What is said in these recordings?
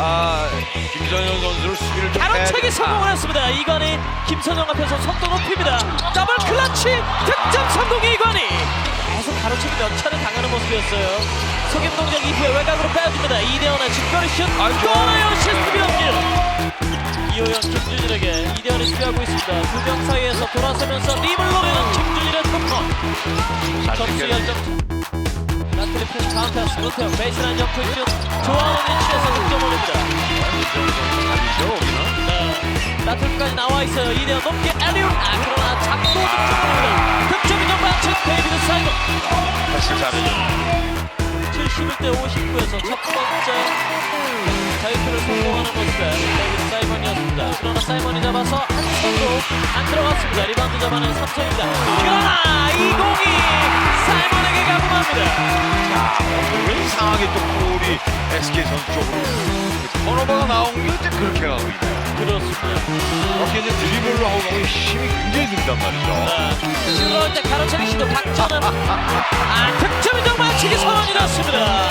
아, 김선영 선수를 수비를 좀 가로채기 성공을 했습니다. 이관희 김선영 앞에서 속도 높입니다. 더블 클러치 득점 성공 이관희. 계속 가로채기 몇 차례 당하는 모습이었어요. 속임 동작 이후에 외곽으로 빼줍니다. 이대현의 직거리 슛. 아이고. 골라요 시스템 연길. 이호영 김준일에게 이대현이 수비하고 있습니다. 두 명 사이에서 돌아서면서 립을 노리는 김준일의 톱콘. 점수 열점. 나트리 패스 다운 패스 노태형 베이스라인 옆을 슛. 조항 네. 나틀까지 나와 있어요. 이대현 높게 엘리온. 아 그러나 잡고 득점입니다. 득점 인정 반칙 데이비드 사이먼. 다시 잘해줘. 71대 59에서 첫 번째 자유투를 성공하는 모습에 데이비드 사이먼이었습니다. 그러나 사이먼이 잡아서 한 손도 안 들어갔습니다. 리바운드 잡아낸 삼성입니다. 그러나 이 공이 사이먼에게. 왜 이상하게 또 볼이 SK 선수 쪽으로 턴오버가 나온 게 이제 그렇게 가고 있네요. 그렇습니다. 이제 드리블로 하고 힘이 굉장히 든단 말이죠. 나올 때 가로채기 시도 박전은 아 득점 인정 반칙이 선언이 났습니다.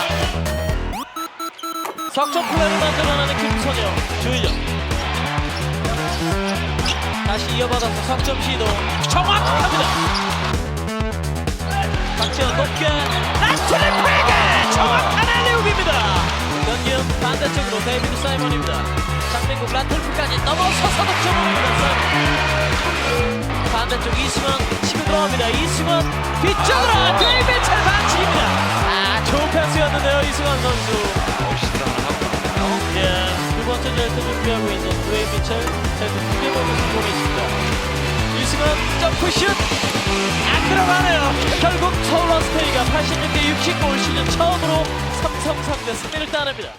석점 플레이를 만들어내는 김선영 주의점 다시 이어받아서 석점 시도 정확합니다. 박지현 높게 나트리프에게 정확한 엘리웁입니다. 연기은 반대쪽으로 데이비드 사이먼입니다. 장민국 라틀프까지 넘어서서 득점입니다. 사이먼. 반대쪽 이승원 치고 들어갑니다. 이승원 뒤쪽으로 데이비드 반칙입니다. 아 좋은 패스였는데요 이승원 선수. 멋있다 예, 두 번째 절대 준비하고 있는 드웨이 미첼 절대 두개 먼저 성공했습니다. 이승원 점프슛 안 들어가네요. 결국 서울 러스테이가 86대 69올 시즌 처음으로 승리를 따냅니다.